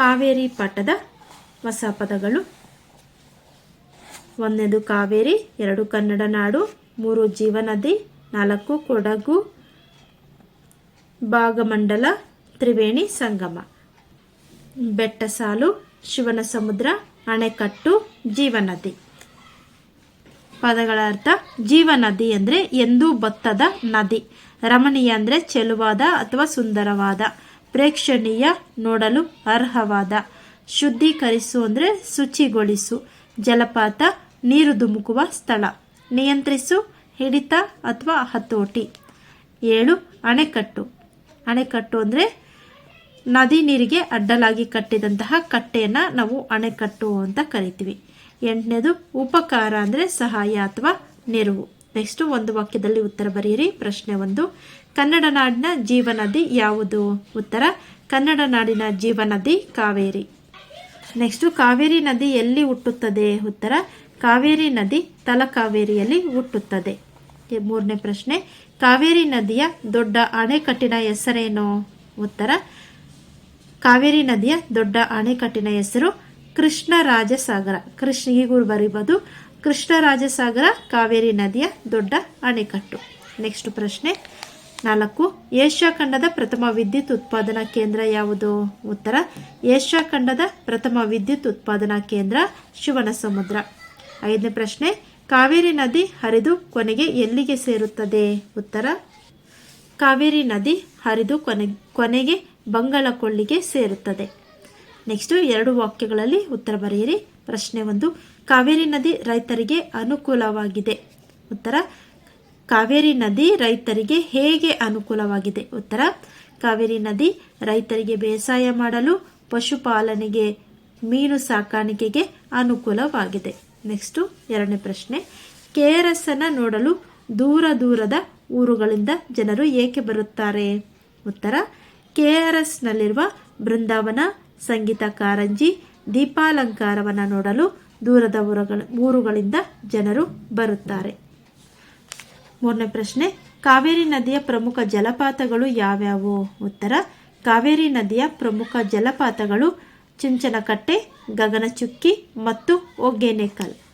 ಕಾವೇರಿ ಪಾಠದ ಹೊಸ ಪದಗಳು. ಒಂದನೇದು ಕಾವೇರಿ, ಎರಡು ಕನ್ನಡ ನಾಡು, ಮೂರು ಜೀವನದಿ, ನಾಲ್ಕು ಕೊಡಗು. ಭಾಗಮಂಡಲ, ತ್ರಿವೇಣಿ ಸಂಗಮ. ಬೆಟ್ಟ ಸಾಲು, ಶಿವನ ಸಮುದ್ರ, ಅಣೆಕಟ್ಟು, ಜೀವನದಿ. ಪದಗಳ ಅರ್ಥ ಜೀವನದಿ ಅಂದರೆ ಎಂದೂ ಬತ್ತದ ನದಿ. ರಮಣೀಯ ಅಂದರೆ ಚೆಲುವಾದ ಅಥವಾ ಸುಂದರವಾದ. ಪ್ರೇಕ್ಷಣೀಯ ನೋಡಲು ಅರ್ಹವಾದ. ಶುದ್ಧೀಕರಿಸು ಅಂದರೆ ಶುಚಿಗೊಳಿಸು. ಜಲಪಾತ ನೀರು ಧುಮುಕುವ ಸ್ಥಳ. ನಿಯಂತ್ರಿಸು, ಹಿಡಿತ ಅಥವಾ ಹತೋಟಿ. ಏಳು, ಅಣೆಕಟ್ಟು. ಅಣೆಕಟ್ಟು ಅಂದರೆ ನದಿ ನೀರಿಗೆ ಅಡ್ಡಲಾಗಿ ಕಟ್ಟಿದಂತಹ ಕಟ್ಟೆಯನ್ನು ನಾವು ಅಣೆಕಟ್ಟು ಅಂತ ಕರಿತೀವಿ. ಎಂಟನೇದು ಉಪಕಾರ ಅಂದರೆ ಸಹಾಯ ಅಥವಾ ನೆರವು. ನೆಕ್ಸ್ಟ್ ಒಂದು ವಾಕ್ಯದಲ್ಲಿ ಉತ್ತರ ಬರೆಯಿರಿ. ಪ್ರಶ್ನೆ ಒಂದು. ಕನ್ನಡ ನಾಡಿನ ಜೀವನದಿ ಯಾವುದು? ಉತ್ತರ, ಕನ್ನಡ ನಾಡಿನ ಜೀವನದಿ ಕಾವೇರಿ. ನೆಕ್ಸ್ಟು ಕಾವೇರಿ ನದಿ ಎಲ್ಲಿ ಹುಟ್ಟುತ್ತದೆ? ಉತ್ತರ, ಕಾವೇರಿ ನದಿ ತಲಕಾವೇರಿಯಲ್ಲಿ ಹುಟ್ಟುತ್ತದೆ. ಮೂರನೇ ಪ್ರಶ್ನೆ. ಕಾವೇರಿ ನದಿಯ ದೊಡ್ಡ ಅಣೆಕಟ್ಟಿನ ಹೆಸರೇನು? ಉತ್ತರ, ಕಾವೇರಿ ನದಿಯ ದೊಡ್ಡ ಅಣೆಕಟ್ಟಿನ ಹೆಸರು ಕೃಷ್ಣರಾಜಸಾಗರ. ಕೃಷ್ಣ ಈಗೂ ಬರೀಬೋದು. ಕೃಷ್ಣರಾಜಸಾಗರ ಕಾವೇರಿ ನದಿಯ ದೊಡ್ಡ ಅಣೆಕಟ್ಟು. ನೆಕ್ಸ್ಟ್ ಪ್ರಶ್ನೆ. ನಾಲ್ಕು, ಏಷ್ಯಾ ಖಂಡದ ಪ್ರಥಮ ವಿದ್ಯುತ್ ಉತ್ಪಾದನಾ ಕೇಂದ್ರ ಯಾವುದು? ಉತ್ತರ, ಏಷ್ಯಾ ಖಂಡದ ಪ್ರಥಮ ವಿದ್ಯುತ್ ಉತ್ಪಾದನಾ ಕೇಂದ್ರ ಶಿವನ ಸಮುದ್ರ ಐದನೇ ಪ್ರಶ್ನೆ, ಕಾವೇರಿ ನದಿ ಹರಿದು ಕೊನೆಗೆ ಎಲ್ಲಿಗೆ ಸೇರುತ್ತದೆ? ಉತ್ತರ, ಕಾವೇರಿ ನದಿ ಹರಿದು ಕೊನೆ, ಕೊನೆಗೆ ಬಂಗಾಳಕೊಳ್ಳಿಗೆ ಸೇರುತ್ತದೆ. ನೆಕ್ಸ್ಟು ಎರಡು ವಾಕ್ಯಗಳಲ್ಲಿ ಉತ್ತರ ಬರೆಯಿರಿ. ಪ್ರಶ್ನೆ ಒಂದು ಕಾವೇರಿ ನದಿ ರೈತರಿಗೆ ಅನುಕೂಲವಾಗಿದೆ. ಉತ್ತರ, ಕಾವೇರಿ ನದಿ ರೈತರಿಗೆ ಹೇಗೆ ಅನುಕೂಲವಾಗಿದೆ? ಉತ್ತರ, ಕಾವೇರಿ ನದಿ ರೈತರಿಗೆ ಬೇಸಾಯ ಮಾಡಲು ಪಶುಪಾಲನೆಗೆ, ಮೀನು ಸಾಕಾಣಿಕೆಗೆ ಅನುಕೂಲವಾಗಿದೆ. ನೆಕ್ಸ್ಟು ಎರಡನೇ ಪ್ರಶ್ನೆ ಕೆ ಆರ್ ಎಸ್ ನೋಡಲು ದೂರ ದೂರದ ಊರುಗಳಿಂದ ಜನರು ಏಕೆ ಬರುತ್ತಾರೆ? ಉತ್ತರ ಕೆ ಆರ್ ಎಸ್ನಲ್ಲಿರುವ ಬೃಂದಾವನ, ಸಂಗೀತ ಕಾರಂಜಿ, ದೀಪಾಲಂಕಾರವನ್ನು ನೋಡಲು ದೂರದ ಊರುಗಳ ಊರುಗಳಿಂದ ಜನರು ಬರುತ್ತಾರೆ. ಮೂರನೇ ಪ್ರಶ್ನೆ, ಕಾವೇರಿ ನದಿಯ ಪ್ರಮುಖ ಜಲಪಾತಗಳು ಯಾವ್ಯಾವು? ಉತ್ತರ, ಕಾವೇರಿ ನದಿಯ ಪ್ರಮುಖ ಜಲಪಾತಗಳು ಚುಂಚನಕಟ್ಟೆ, ಗಗನಚುಕ್ಕಿ ಮತ್ತು ಒಗ್ಗೇನೆಕಲ್.